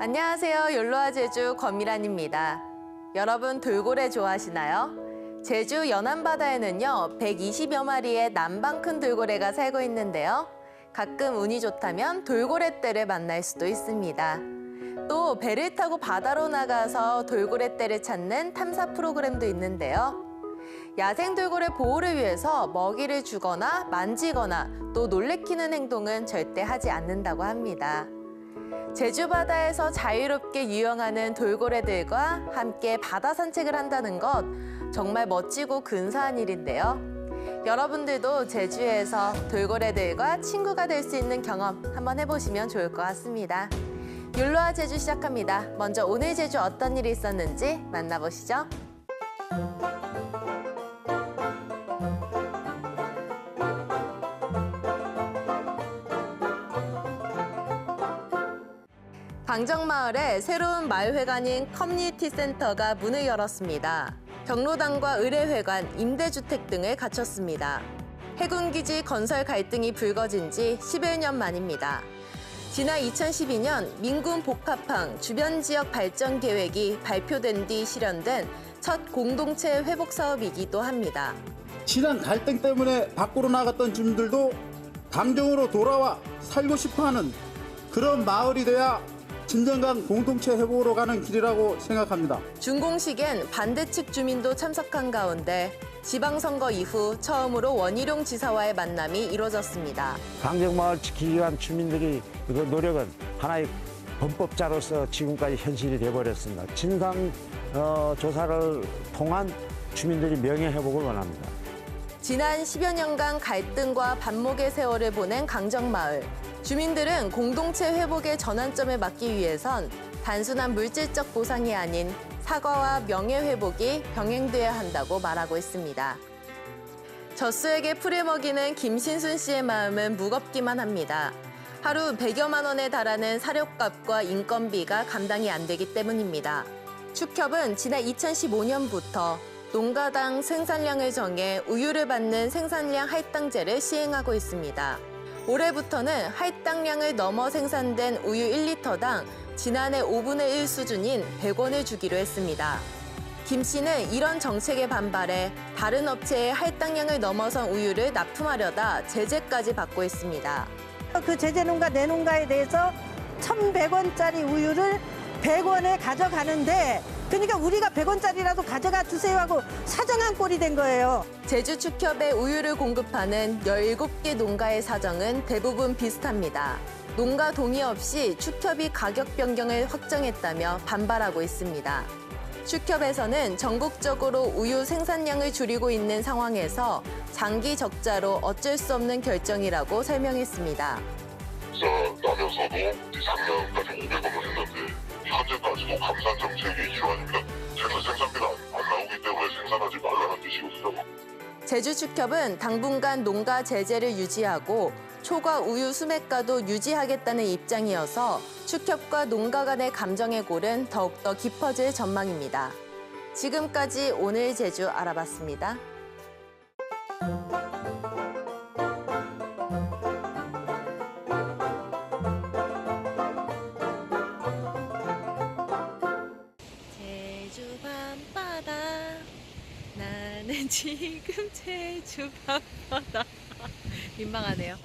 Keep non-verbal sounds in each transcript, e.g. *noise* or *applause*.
안녕하세요. 욜로와 제주 권미란입니다. 여러분 돌고래 좋아하시나요? 제주 연안바다에는요, 120여 마리의 남방 큰 돌고래가 살고 있는데요. 가끔 운이 좋다면 돌고래 떼를 만날 수도 있습니다. 또 배를 타고 바다로 나가서 돌고래 떼를 찾는 탐사 프로그램도 있는데요. 야생 돌고래 보호를 위해서 먹이를 주거나 만지거나 또 놀래키는 행동은 절대 하지 않는다고 합니다. 제주 바다에서 자유롭게 유영하는 돌고래들과 함께 바다 산책을 한다는 것 정말 멋지고 근사한 일인데요. 여러분들도 제주에서 돌고래들과 친구가 될 수 있는 경험 한번 해보시면 좋을 것 같습니다. 율로와 제주 시작합니다. 먼저 오늘 제주 어떤 일이 있었는지 만나보시죠. 방정마을에 새로운 마을회관인 커뮤니티 센터가 문을 열었습니다. 경로당과 의뢰회관, 임대주택 등을 갖췄습니다. 해군기지 건설 갈등이 불거진 지 11년 만입니다. 지난 2012년 민군 복합항 주변 지역 발전 계획이 발표된 뒤 실현된 첫 공동체 회복 사업이기도 합니다. 지난 갈등 때문에 밖으로 나갔던 주민들도 강정으로 돌아와 살고 싶어하는 그런 마을이 돼야 진정한 공동체 회복으로 가는 길이라고 생각합니다. 준공식엔 반대측 주민도 참석한 가운데 지방선거 이후 처음으로 원희룡 지사와의 만남이 이뤄졌습니다. 강정마을 지키기 위한 주민들이 그 노력은 하나의 범법자로서 지금까지 현실이 되어버렸습니다. 진상 어, 조사를 통한 주민들이 명예회복을 원합니다. 지난 10여 년간 갈등과 반목의 세월을 보낸 강정마을. 주민들은 공동체 회복의 전환점을 맞기 위해선 단순한 물질적 보상이 아닌 사과와 명예회복이 병행돼야 한다고 말하고 있습니다. 젖소에게 풀을 먹이는 김신순 씨의 마음은 무겁기만 합니다. 하루 100여만 원에 달하는 사료값과 인건비가 감당이 안 되기 때문입니다. 축협은 지난 2015년부터 농가당 생산량을 정해 우유를 받는 생산량 할당제를 시행하고 있습니다. 올해부터는 할당량을 넘어 생산된 우유 1리터당 지난해 5분의 1 수준인 100원을 주기로 했습니다. 김 씨는 이런 정책에 반발해 다른 업체의 할당량을 넘어선 우유를 납품하려다 제재까지 받고 있습니다. 그 제재 농가 내농가에 대해서 1,100원짜리 우유를 100원에 가져가는데 그러니까 우리가 100원짜리라도 가져가 주세요 하고 사정한 꼴이 된 거예요. 제주 축협에 우유를 공급하는 17개 농가의 사정은 대부분 비슷합니다. 농가 동의 없이 축협이 가격 변경을 확정했다며 반발하고 있습니다. 축협에서는 전국적으로 우유 생산량을 줄이고 있는 상황에서 장기 적자로 어쩔 수 없는 결정이라고 설명했습니다. 500원을 했는데 현재까지도 감산 정책의 일환입니다. 생산 생산비가 안 나오기 때문에 생산하지 말라는 뜻이거든요. 제주 축협은 당분간 농가 제재를 유지하고 초과 우유 수매가도 유지하겠다는 입장이어서 축협과 농가 간의 감정의 골은 더욱더 깊어질 전망입니다. 지금까지 오늘 제주 알아봤습니다. 지금 제주 밤바다 *laughs* 민망하네요.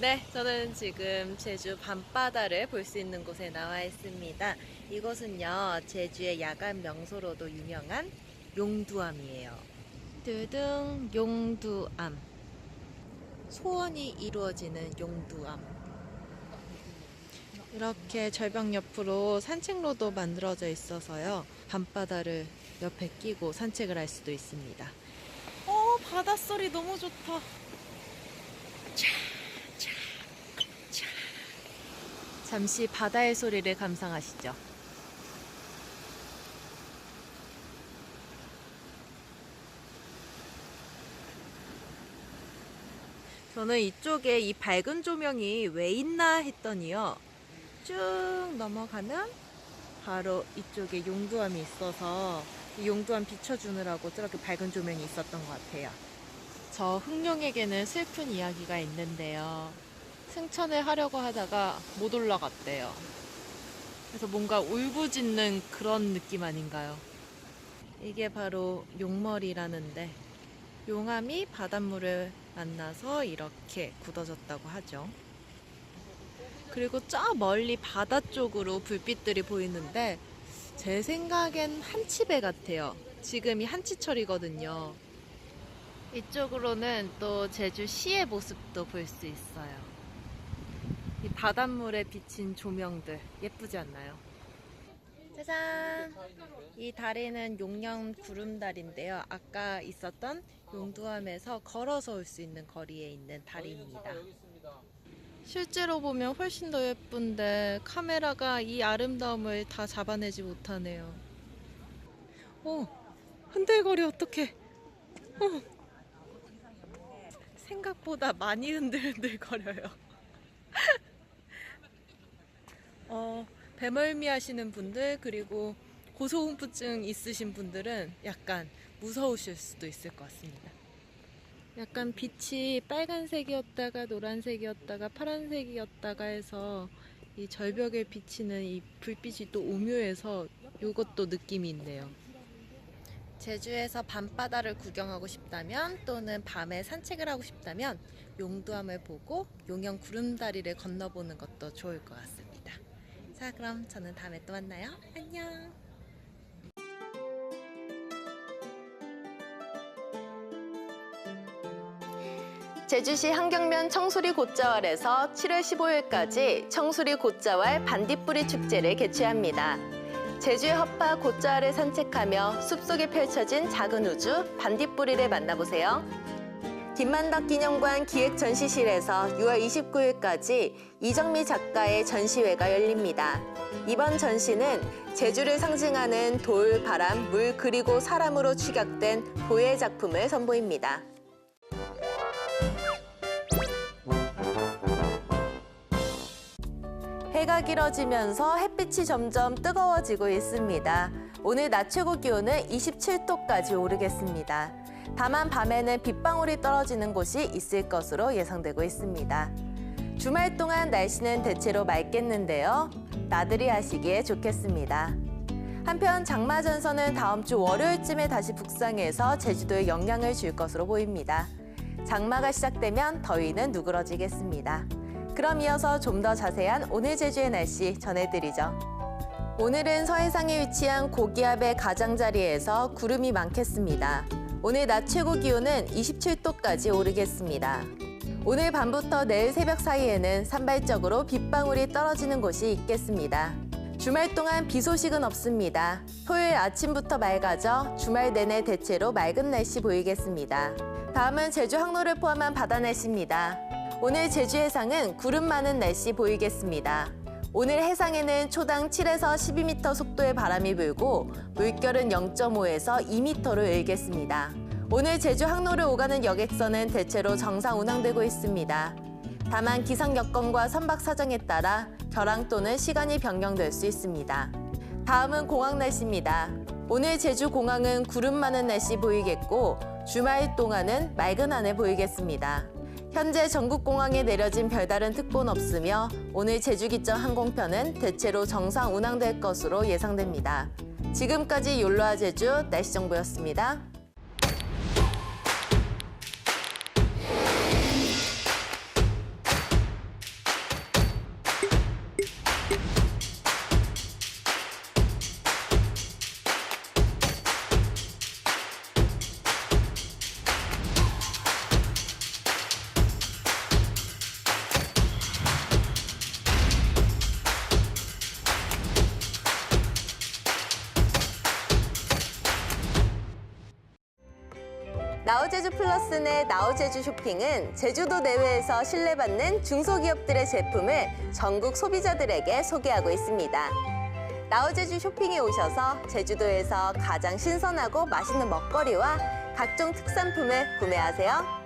네, 저는 지금 제주 밤바다를 볼 수 있는 곳에 나와 있습니다. 이곳은요, 제주의 야간 명소로도 유명한 용두암이에요. 두둥 용두암. 소원이 이루어지는 용두암. 이렇게 절벽 옆으로 산책로도 만들어져 있어서요. 밤바다를 옆에 끼고 산책을 할 수도 있습니다. 어, 바닷소리 너무 좋다. 잠시 바다의 소리를 감상하시죠. 저는 이쪽에 이 밝은 조명이 왜 있나 했더니요. 쭉 넘어가면 바로 이쪽에 용두암이 있어서 이 용두암 비춰주느라고 저렇게 밝은 조명이 있었던 것 같아요. 저 흑룡에게는 슬픈 이야기가 있는데요. 승천을 하려고 하다가 못 올라갔대요. 그래서 뭔가 울부짖는 그런 느낌 아닌가요? 이게 바로 용머리라는데 용암이 바닷물을 만나서 이렇게 굳어졌다고 하죠. 그리고 저 멀리 바다 쪽으로 불빛들이 보이는데 제 생각엔 한치배 같아요. 지금이 한치철이거든요. 이쪽으로는 또 제주시의 모습도 볼 수 있어요. 이 바닷물에 비친 조명들 예쁘지 않나요? 짜잔! 이 다리는 용령 구름다리인데요. 아까 있었던 용두암에서 걸어서 올 수 있는 거리에 있는 다리입니다. 실제로 보면 훨씬 더 예쁜데 카메라가 이 아름다움을 다 잡아내지 못하네요. 오, 흔들거려 어떡해. 어. 생각보다 많이 흔들흔들거려요. *laughs* 어, 배멀미 하시는 분들 그리고 고소공포증 있으신 분들은 약간 무서우실 수도 있을 것 같습니다. 약간 빛이 빨간색이었다가 노란색이었다가 파란색이었다가 해서 이 절벽에 비치는 이 불빛이 또 오묘해서 이것도 느낌이 있네요. 제주에서 밤바다를 구경하고 싶다면 또는 밤에 산책을 하고 싶다면 용두암을 보고 용영 구름다리를 건너보는 것도 좋을 것 같습니다. 자, 그럼 저는 다음에 또 만나요. 안녕. 제주시 한경면 청수리 곶자왈에서 7월 15일까지 청수리 곶자왈 반딧불이 축제를 개최합니다. 제주의 허파 곶자왈을 산책하며 숲속에 펼쳐진 작은 우주 반딧불이를 만나보세요. 김만덕 기념관 기획 전시실에서 6월 29일까지 이정미 작가의 전시회가 열립니다. 이번 전시는 제주를 상징하는 돌, 바람, 물 그리고 사람으로 축약된 도예 작품을 선보입니다. 해가 길어지면서 햇빛이 점점 뜨거워지고 있습니다. 오늘 낮 최고 기온은 27도까지 오르겠습니다. 다만 밤에는 빗방울이 떨어지는 곳이 있을 것으로 예상되고 있습니다. 주말 동안 날씨는 대체로 맑겠는데요. 나들이 하시기에 좋겠습니다. 한편 장마 전선은 다음 주 월요일쯤에 다시 북상해서 제주도에 영향을 줄 것으로 보입니다. 장마가 시작되면 더위는 누그러지겠습니다. 그럼 이어서 좀 더 자세한 오늘 제주의 날씨 전해드리죠. 오늘은 서해상에 위치한 고기압의 가장자리에서 구름이 많겠습니다. 오늘 낮 최고 기온은 27도까지 오르겠습니다. 오늘 밤부터 내일 새벽 사이에는 산발적으로 빗방울이 떨어지는 곳이 있겠습니다. 주말 동안 비 소식은 없습니다. 토요일 아침부터 맑아져 주말 내내 대체로 맑은 날씨 보이겠습니다. 다음은 제주 항로를 포함한 바다 날씨입니다. 오늘 제주 해상은 구름 많은 날씨 보이겠습니다. 오늘 해상에는 초당 7에서 12m 속도의 바람이 불고 물결은 0.5에서 2m로 일겠습니다. 오늘 제주 항로를 오가는 여객선은 대체로 정상 운항되고 있습니다. 다만 기상 여건과 선박 사정에 따라 결항 또는 시간이 변경될 수 있습니다. 다음은 공항 날씨입니다. 오늘 제주 공항은 구름 많은 날씨 보이겠고 주말 동안은 맑은 하늘 보이겠습니다. 현재 전국 공항에 내려진 별다른 특보는 없으며 오늘 제주 기점 항공편은 대체로 정상 운항될 것으로 예상됩니다. 지금까지 욜로아 제주 날씨 정보였습니다. 나우제주 플러스 내 나우제주 쇼핑은 제주도 내외에서 신뢰받는 중소기업들의 제품을 전국 소비자들에게 소개하고 있습니다. 나우제주 쇼핑에 오셔서 제주도에서 가장 신선하고 맛있는 먹거리와 각종 특산품을 구매하세요.